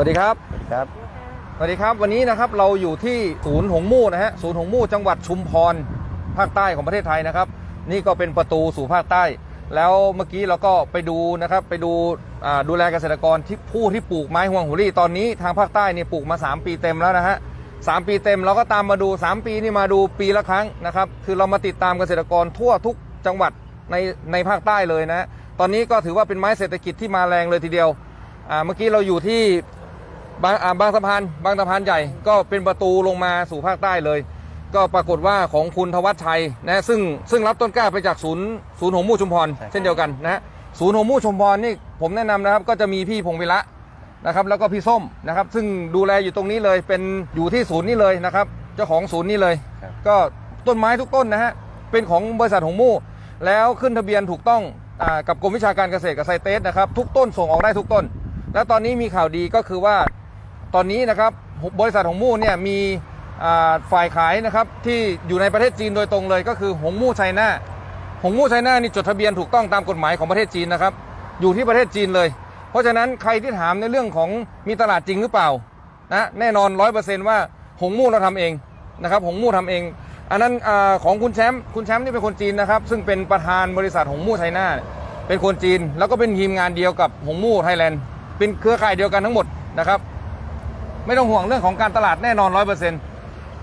วัสดีครับ ครับ สวัสดีครับ วันนี้นะครับเราอยู่ที่ศูนย์หงมู่นะฮะ ศูนย์หงมู่จังหวัดชุมพร ภาคใต้ของประเทศไทยนะครับ นี่ก็เป็นประตูสู่ภาคใต้ แล้วเมื่อกี้เราก็ไปดูนะครับ ไปดูอ่าดูแลเกษตรกรที่ผู้ที่ปลูกไม้ฮวงหัวรี่ตอนนี้ทางภาคใต้เนี่ยปลูกมา 3 ปีเต็มแล้วนะฮะสามปีเต็มเราก็ตามมาดู 3 ปีนี่มาดูปีละครั้งนะครับ คือเรามาติดตามเกษตรกรทั่วทุกจังหวัดในในภาคใต้เลยนะฮะตอนนี้ก็ถือว่าเป็นไม้เศรษฐกิจที่มาแรงเลยทีเดียวอ่าเมื่อกี้เราอยู่ที่ บางอ่าบางสะพานบางสะพานใหญ่ก็เป็นประตูลงมาสู่ภาคใต้เลย ก็ปรากฏว่าของคุณทวัชชัยนะซึ่งซึ่งรับต้นกล้าไปจากศูนย์ศูนย์หงมู่ชุมพรใช่ครับเช่นเดียวกันนะฮะศูนย์หงมู่ชุมพรนี่ผมแนะนำนะครับ ก็จะมีพี่พงวิระนะครับ แล้วก็พี่ส้มนะครับ ซึ่งดูแลอยู่ตรงนี้เลยเป็นอยู่ที่ศูนย์นี่เลยนะครับ เจ้าของศูนย์นี่เลย ครับ ก็ต้นไม้ทุกต้นนะฮะเป็นของบริษัทหงมู่ แล้วขึ้นทะเบียนถูกต้องอากับกรมวิชาการเกษตรกับไซเตสนะครับ ทุกต้นส่งออกได้ทุกต้น แล้วตอนนี้มีข่าวดีก็คือว่า ตอนนี้นะครับบริษัทหงมู่เนี่ยมีฝ่ายขายนะครับที่อยู่ในประเทศจีนโดยตรงเลยก็คือหงมู่ไชน่าหงมู่ไชน่านี่จดทะเบียนถูกต้องตามกฎหมายของประเทศจีนนะครับ อยู่ที่ประเทศจีนเลย เพราะฉะนั้นใครที่ถามในเรื่องของมีตลาดจริงหรือเปล่านะแน่นอนร้อยเปอร์เซนต์ว่าหงมู่เราทำเองนะครับหงมู่ทำเอง อันนั้นอของคุณแชมป์คุณแชมป์นี่เป็นคนจีนนะครับ ซึ่งเป็นประธานบริษัทหงมู่ไชน่าเป็นคนจีน แล้วก็เป็นทีมงานเดียวกับหงมู่ไทยแลนด์เป็นเครือข่ายเดียวกันทั้งหมดนะครับ ไม่ต้องห่วงเรื่องของการตลาดแน่นอนร้อยเปอร์เซ็นต์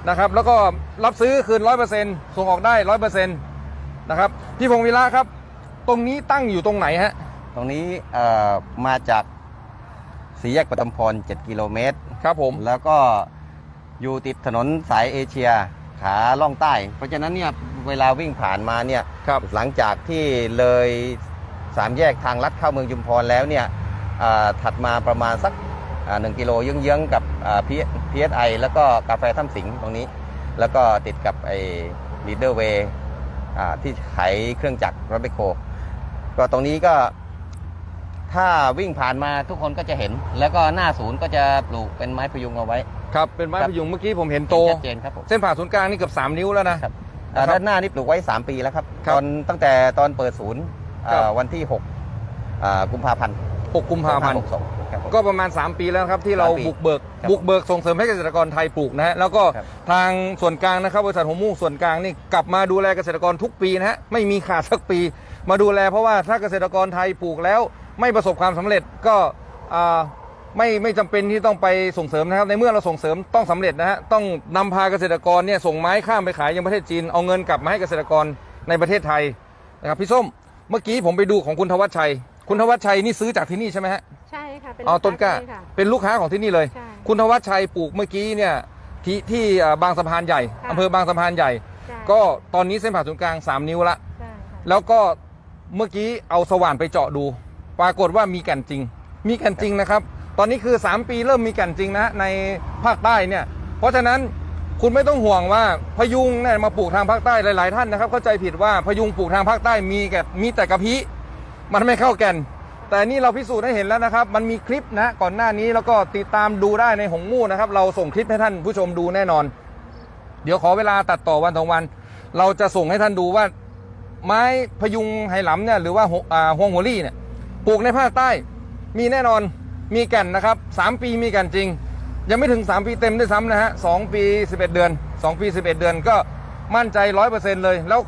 นะครับแล้วก็รับซื้อคืนร้อยเปอร์เซ็นต์ส่งออกได้ร้อยเปอร์เซ็นต์นะครับพี่พงศ์วิระครับ ตรงนี้ตั้งอยู่ตรงไหนฮะตรงนี้เอ่อมาจากสี่แยกปฐมพร7กิโลเมตรครับผม แล้วก็อยู่ติดถนนสายเอเชียขาล่องใต้ เพราะฉะนั้นเนี่ยเวลาวิ่งผ่านมาเนี่ยครับ หลังจากที่เลยสามแยกทางลัดเข้าเมืองจุมพรแล้วเนี่ยอ่าถัดมาประมาณสักอ่า หนึ่งกิโลเยื้องๆกับพีเอสไอแล้วก็กาแฟถ้ำสิงตรงนี้ แล้วก็ติดกับไอ้ลีดเดอร์เวย์ที่ขายเครื่องจักรรถแบคโคก็ตรงนี้ก็ถ้าวิ่งผ่านมาทุกคนก็จะเห็น แล้วก็หน้าศูนย์ก็จะปลูกเป็นไม้พยุงเอาไว้ครับเป็นไม้ครับพยุงเมื่อกี้ผมเห็นโตชัดเจนครับผมเส้นผ่าศูนย์กลางนี่เกือบ3 นิ้วแล้วนะครับครับด้านหน้านี่ปลูกไว้ 3 ปีแล้วครับครับตอนตั้งแต่ตอนเปิดศูนย์อ่าครับวันที่6อ่ากุมภาพันธ์6กุมภาพันธ์2562 ครับผม ก็ประมาณ 3 ปีแล้วครับที่เราสามปีบุกเบิกครับบุกเบิกส่งเสริมให้เกษตรกรไทยปลูกนะฮะแล้วก็ครับ ทางส่วนกลางนะครับบริษัทหงมู่ส่วนกลางนี่กลับมาดูแลเกษตรกรทุกปีนะฮะไม่มีขาดสักปี มาดูแลเพราะว่าถ้าเกษตรกรไทยปลูกแล้ว ไม่ประสบความสำเร็จก็อ่าไม่ไม่จำเป็นที่ต้องไปส่งเสริมนะครับในเมื่อเราส่งเสริมต้องสำเร็จนะฮะต้องนำพาเกษตรกรเนี่ยส่งไม้ข้ามไปขายยังประเทศจีนเอาเงินกลับมาให้เกษตรกรในประเทศไทยนะครับพี่ส้ม เมื่อกี้ผมไปดูของคุณทวัชชัย คุณทวัชชัยนี่ซื้อจากที่นี่ใช่ไหมฮะ ใช่ค่ะ เป็นอ๋อต้นกล้าลูค้ที่ค่ะ เป็นลูกค้าของที่นี่เลย ใช่คุณทวัชชัยปลูกเมื่อกี้เนี่ยที่ที่อ่าบางสะพานใหญ่ค่ะ อำเภอบางสะพานใหญ่ ใช่ก็ตอนนี้เส้นผ่าศูนย์กลาง 3 นิ้วละ ใช่ค่ะแล้วก็เมื่อกี้เอาสว่านไปเจาะดู ปรากฏว่ามีแก่นจริง มีแก่นจริงนะครับ ตอนนี้คือ 3 ปีเริ่มมีแก่นจริงนะในภาคใต้เนี่ย เพราะฉะนั้นคุณไม่ต้องห่วงว่าพยุงเนี่ยมาปลูกทางภาคใต้หลาย ๆ ท่านนะครับเข้าใจผิดว่าพยุงปลูกทางภาคใต้มีแก่มีแต่กระพี้มันไม่เข้าแก่น แต่นี่เราพิสูจน์ให้เห็นแล้วนะครับ มันมีคลิปนะก่อนหน้านี้แล้วก็ติดตามดูได้ในหงมู่นะครับ เราส่งคลิปให้ท่านผู้ชมดูแน่นอน เดี๋ยวขอเวลาตัดต่อวันสองวัน เราจะส่งให้ท่านดูว่า ไม้พยุงไหหลำเนี่ยหรือว่าห่าฮวงหัวลี่เนี่ยปลูกในภาคใต้ มีแน่นอนมีแก่นนะครับสามปีมีแก่นจริง ยังไม่ถึง 3 ปีเต็มด้วยซ้ำนะฮะสองปี 11 เดือน 2 ปี 11 เดือนก็มั่นใจร้อยเปอร์เซ็นต์เลย แล้ว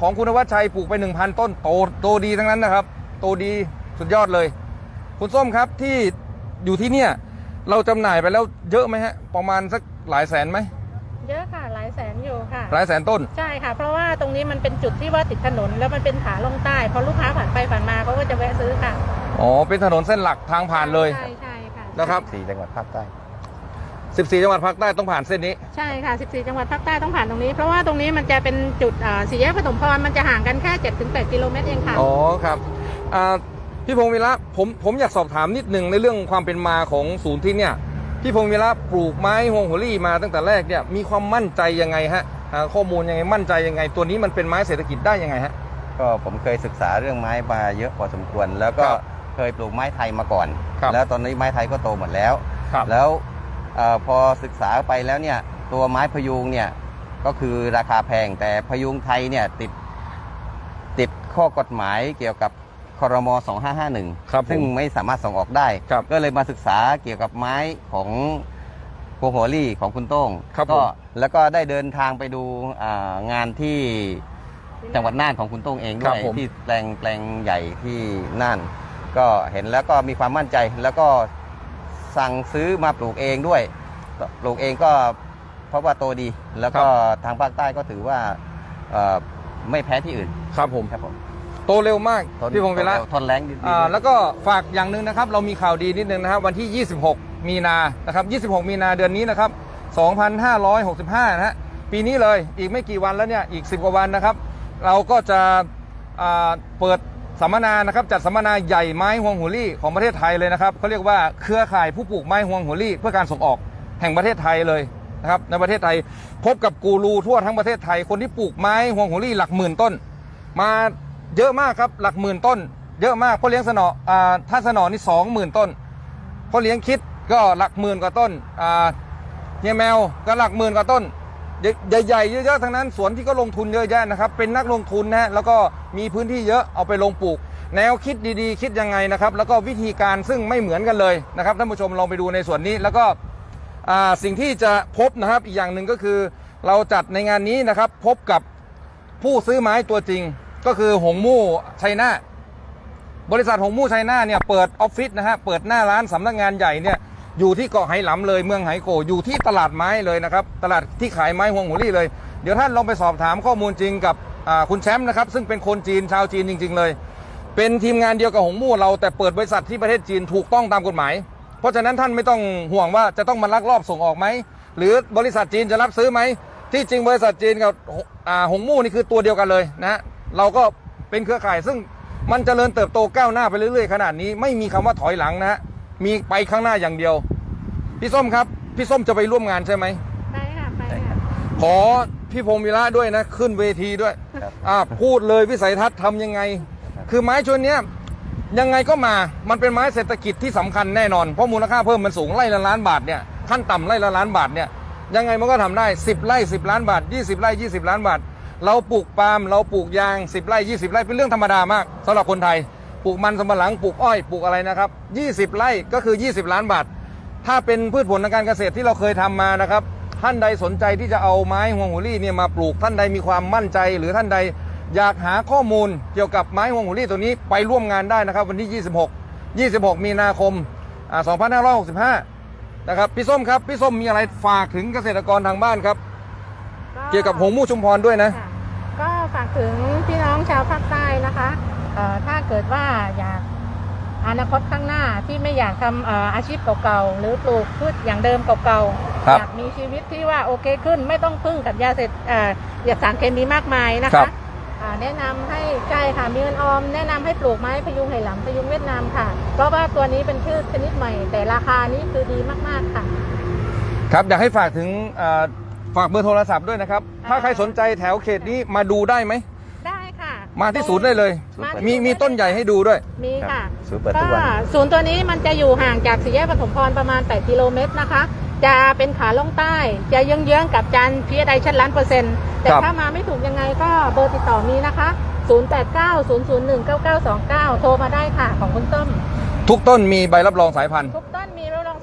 ของคุณวัชชัยปลูกไป 1,000 ต้นโตโตดีทั้งนั้นนะครับ โตดี สุดยอดเลย คุณส้มครับที่อยู่ที่เนี่ย เราจำหน่ายไปแล้วเยอะไหมฮะ ประมาณสักหลายแสนไหมเยอะค่ะหลายแสนอยู่ค่ะ หลายแสนต้น ใช่ค่ะ เพราะว่าตรงนี้มันเป็นจุดที่ว่าติดถนน แล้วมันเป็นขาลงใต้พอลูกค้าผ่านไปผ่านมาเขาก็จะแวะซื้อค่ะอ๋อ เป็นถนนเส้นหลักทางผ่านเลย ใช่ใช่ค่ะนะครับ สี่จังหวัดภาคใต้ 14 จังหวัดภาคใต้ต้องผ่านเส้นนี้ ใช่ค่ะ 14 จังหวัดภาคใต้ต้องผ่านตรงนี้ เพราะว่าตรงนี้มันจะเป็นจุดอ่าสี่แยกปฐมพรมันจะห่างกันแค่7-8กิโลเมตรเองค่ะ อ๋อครับอ่า พี่พงศ์วีระผมผมอยากสอบถามนิดหนึ่งในเรื่องความเป็นมาของศูนย์ที่เนี่ยพี่พงศ์วีระปลูกไม้ฮวงหัวลี่มาตั้งแต่แรกเนี่ยมีความมั่นใจยังไงฮะหาข้อมูลยังไงมั่นใจยังไง ตัวนี้มันเป็นไม้เศรษฐกิจได้ยังไงฮะ ก็ผมเคยศึกษาเรื่องไม้มาเยอะพอสมควร แล้วก็ครับเคยปลูกไม้ไทยมาก่อน ครับแล้วตอนนี้ไม้ไทยก็โตหมดแล้ว ครับแล้วเออพอศึกษาไปแล้วเนี่ยตัวไม้พยุงเนี่ยก็คือราคาแพงแต่พยุงไทยเนี่ยติดติดข้อกฎหมายเกี่ยวกับ ครม2551ครับผมซึ่งไม่สามารถส่งออกได้ ครับ ก็เลยมาศึกษาเกี่ยวกับไม้ของโกโฮลี่ของคุณโต้งครับก็ผมแล้วก็ได้เดินทางไปดูอ่างานที่จังหวัดน่านของคุณโต้งเองด้วยที่แปลงแปลงใหญ่ที่น่าน ก็เห็นแล้วก็มีความมั่นใจแล้วก็สั่งซื้อมาปลูกเองด้วย ปลูกเองก็เพราะว่าโตดี แล้วก็ทางภาคใต้ก็ถือว่าเอ่อไม่แพ้ที่อื่นครับผม ครับผม โตเร็วมากทนพี่พงศ์เวลาทนแรงดีอ่าด้วยแล้วก็ฝากอย่างหนึ่งนะครับ เรามีข่าวดีนิดนึงนะครับ วันที่ 26 มีนานะครับ 26 มีนาเดือนนี้นะครับ 2565 นะฮะปีนี้เลยอีกไม่กี่วันแล้วเนี่ยอีก 10 กว่าวันนะครับ เราก็จะอ่าเปิดสัมมนานะครับจัดสัมมนาใหญ่ไม้ฮวงหัวลี่ของประเทศไทยเลยนะครับเขาเรียกว่าเครือข่ายผู้ปลูกไม้ฮวงหัวลี่ เพื่อการส่งออกแห่งประเทศไทยเลยนะครับในประเทศไทยพบกับกูรูทั่วทั้งประเทศไทยคนที่ปลูกไม้ฮวงหัวลี่หลักหมื่นต้น มา เยอะมากครับหลักหมื่นต้น เยอะมากพ่อเลี้ยงสนออ่าท่านสนอนี่สองหมื่นต้นพ่อเลี้ยงคิดก็หลักหมื่นกว่าต้นอ่าเฮียแมวก็หลักหมื่นกว่าต้นใหญ่ๆเยอะๆทั้งนั้นสวนที่ก็ลงทุนเยอะแยะนะครับ เป็นนักลงทุนนะฮะแล้วก็มีพื้นที่เยอะเอาไปลงปลูก แนวคิดดีๆ คิดยังไงนะครับ แล้วก็วิธีการซึ่งไม่เหมือนกันเลยนะครับท่านผู้ชมลองไปดูในส่วนนี้แล้วก็สิ่งที่จะพบนะครับอีกอย่างหนึ่งก็คือ เราจัดในงานนี้นะครับ พบกับผู้ซื้อไม้ตัวจริง ก็คือหงมู่ชัยนาทบริษัทหงมู่ชัยนาทเนี่ยเปิดออฟฟิศนะฮะเปิดหน้าร้านสำนักงานใหญ่เนี่ยอยู่ที่เกาะไหหลำเลยเมืองไหโกอยู่ที่ตลาดไม้เลยนะครับ ตลาดที่ขายไม้ฮวงหัวลี่เลย เดี๋ยวท่านลองไปสอบถามข้อมูลจริงกับคุณแชมป์นะครับ ซึ่งเป็นคนจีนชาวจีนจริง ๆ เลย เป็นทีมงานเดียวกับหงมู่เราแต่เปิดบริษัทที่ประเทศจีนถูกต้องตามกฎหมาย เพราะฉะนั้นท่านไม่ต้องห่วงว่าจะต้องมาลักลอบส่งออกไหมหรือบริษัทจีนจะรับซื้อไหมที่จริงบริษัทจีนกับหงมู่นี่คือตัวเดียวกันเลยนะ เราก็เป็นเครือข่ายซึ่งมันจเจริญเติบโตก้าวหน้าไปเรื่อยๆขนาดนี้ไม่มีคำว่าถอยหลังนะฮะมีไปข้างหน้าอย่างเดียว พี่ส้มครับ พี่ส้มจะไปร่วมงานใช่ไหมไปค่ะไปค่ะขอพี่พงศ์วิระด้วยนะ ขึ้นเวทีด้วยครับอ่าพูดเลยวิสัยทัศน์ทำยังไง คือไม้ชวนเนี้ยยังไงก็มามันเป็นไม้เศรษฐกิจที่สำคัญแน่นอน เพราะมูลค่าเพิ่มมันสูงไร่ละล้านบาทเนี่ยขั้นต่ำไร่ละล้านบาทเนี่ยยังไงมันก็ทำได้ 10ไร่10 ล้านบาท 20ไร่20 ล้านบาท เราปลูกปาล์มเราปลูกยาง 10ไร่20ไร่เป็นเรื่องธรรมดามากสำหรับคนไทย ปลูกมันสำปะหลังปลูกอ้อยปลูกอะไรนะครับ20 ไร่ก็คือ 20 ล้านบาท ถ้าเป็นพืชผลทางการเกษตรที่เราเคยทำมานะครับ ท่านใดสนใจที่จะเอาไม้ฮวงหัวลี่เนี่ยมาปลูกท่านใดมีความมั่นใจ หรือท่านใดอยากหาข้อมูลเกี่ยวกับไม้ฮวงหัวลี่ตัวนี้ไปร่วมงานได้นะครับ วันที่ 26 26 มีนาคมอ่า2565 นะครับพี่ส้มครับพี่ส้มมีอะไรฝากถึงเกษตรกรทางบ้านครับ เกี่ยวกับหงมู่ชุมพรด้วยนะ ค่ะก็ฝากถึงพี่น้องชาวภาคใต้นะคะเอ่อถ้าเกิดว่าอยากอนาคตข้างหน้าที่ไม่อยากทำเอ่ออาชีพเก่าๆ หรือปลูกพืชอย่างเดิมเก่าครัๆ บอยากมีชีวิตที่ว่าโอเคขึ้น ไม่ต้องพึ่งกับยาเสพเอ่อยาสารเคมีมากมายนะครัคะบ อ่าแนะนำให้ใช่ค่ะมีเงินออม แนะนำให้ปลูกไม้พยุงไหหลำพยุงเวียดนามค่ะ เพราะว่าตัวนี้เป็นพืชชนิดใหม่ แต่ราคานี้คือดีมากๆค่ะ ครับอยากให้ฝากถึงอ่า ฝากเบอร์โทรศัพท์ด้วยนะครับ ถ้าใครสนใจแถวเขตนี้มาดูได้ไหม ได้ค่ะ มาที่ศูนย์ได้เลยาที่มีศูย์ มีต้นใหญ่ให้ดูด้วย มีค่ะศูนย์เปิดก็ทุกวัน ศูนย์ตัวนี้มันจะอยู่ห่างจากสี่แยกปฐมพรประมาณ 8 กิโลเมตรนะคะ จะเป็นขาลงใต้ จะเยื้องๆกับจานพีเอไอชั้นล้านเปอร์เซ็นต์ แต่ครับถ้ามาไม่ถูกยังไงก็เบอร์ติดต่อมีนะคะ 0890019929 โทรมาได้ค่ะของคุณต้ม ทุกต้นมีใบรับรองสายพันธุ์ ทุกต้นมีรับรองส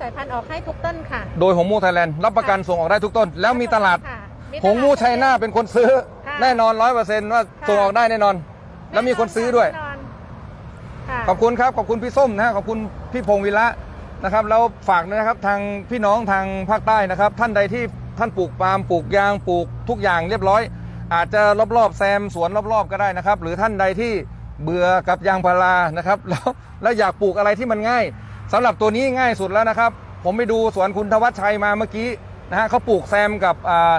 ายพันธุ์ออกให้ทุกต้นค่ะโดยหงมูไทยแลนด์รับประกันส่งออกได้ทุกต้น แล้วมีตลาดค่ะมีตหลาดงมูชัยนาเป็นคนซื้อค่ะแน่นอนร้อยเปอร์เซ็นต์ว่าค่ะส่งออกได้แน่นอน แล้วมีคนซื้อด้วย แน่นอนค่ะ ขอบคุณครับ ขอบคุณพี่ส้มนะฮะขอบคุณพี่พงศ์วิระนะครับแล้วฝากนะครับทางพี่น้องทางภาคใต้นะครับ ท่านใดที่ท่านปลูกปาล์มปลูกยางปลูกทุกอย่างเรียบร้อย อาจจะรอบๆแซมสวนรอบๆก็ได้นะครับ หรือท่านใดที่เบื่อกับยางพารานะครับ แล้วแล้วอยากปลูกอะไรที่มันง่าย สำหรับตัวนี้ง่ายสุดแล้วนะครับ ผมไปดูสวนคุณธวัชชัยมาเมื่อกี้นะฮะเขาปลูกแซมกับอ่า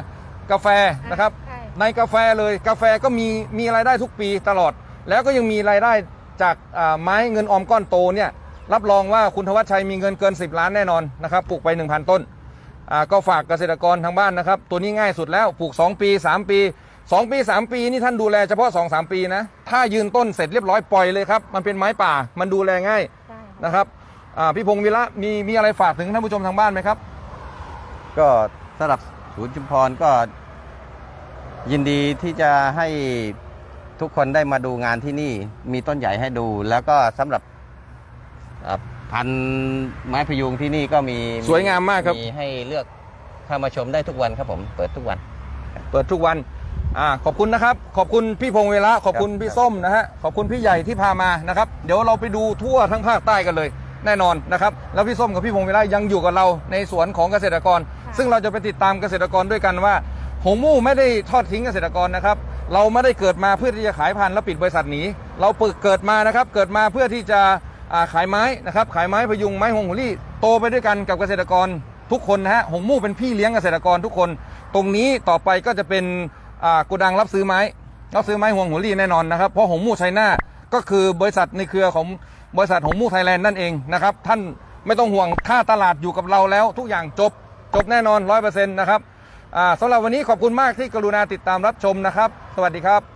กาแฟนะครับใช่ในกาแฟเลยกาแฟก็มีมีรายได้ทุกปีตลอด แล้วก็ยังมีรายได้จากอ่าไม้เงินออมก้อนโตเนี่ยรับรองว่าคุณธวัชชัยมีเงินเกิน 10 ล้านแน่นอนนะครับปลูกไป 1,000 ต้นอ่าก็ฝากเกษตรกรทางบ้านนะครับ ตัวนี้ง่ายสุดแล้วปลูก 2 ปี 3 ปี 2 ปี 3 ปีนี่ท่านดูแลเฉพาะ 2 3 ปีนะถ้ายืนต้นเสร็จเรียบร้อยปล่อยเลยครับ มันเป็นไม้ป่ามันดูแลง่ายใช่นะครับอ่า พี่พงศ์วิระมีมีอะไรฝากถึงท่านผู้ชมทางบ้านไหมครับ ก็สำหรับศูนย์ชุมพรก็ยินดีที่จะให้ทุกคนได้มาดูงานที่นี่ มีต้นใหญ่ให้ดู แล้วก็สำหรับอ่าพันธุ์ไม้พยุงที่นี่ก็มีสวยงามมากครับมีให้เลือกเข้ามาชมได้ทุกวันครับผม เปิดทุกวัน เปิดทุกวันอ่าขอบคุณนะครับ ขอบคุณพี่พงษ์เวลาขอบคุณครับพี่ส้มนะฮะขอบคุณพี่ใหญ่ที่พามานะครับ เดี๋ยวเราไปดูทั่วทั้งภาคใต้กันเลย แน่นอนนะครับ แล้วพี่ส้มกับพี่พงษ์เวลายังอยู่กับเราในสวนของเกษตรกรค่ะซึ่งเราจะไปติดตามเกษตรกรด้วยกันว่าหงมู่ไม่ได้ทอดทิ้งเกษตรกรนะครับ เราไม่ได้เกิดมาเพื่อที่จะขายพันธุ์แล้วปิดบริษัทหนีเราเปิดเกิดมานะครับ เกิดมาเพื่อที่จะอ่าขายไม้นะครับขายไม้พยุงไม้หงหัวลี่โตไปด้วยกันกับเกษตรกรทุกคนนะฮะหงมู่เป็นพี่เลี้ยงเกษตรกรทุกคน ตรงนี้ต่อไปก็จะเป็นอ่าโกดังรับซื้อไม้รับซื้อไม้หงหัวลี่แน่นอนนะครับเพราะหงมู่ไชน่าก็คือบริษัทในเครือของ บริษัทหงมูไทยแลนด์นั่นเองนะครับท่านไม่ต้องห่วงค่าตลาดอยู่กับเราแล้ว ทุกอย่างจบจบแน่นอนร้อยเปอร์เซ็นต์นะครับสำหรับวันนี้ขอบคุณมากที่กรุณาติดตามรับชมนะครับ สวัสดีครับ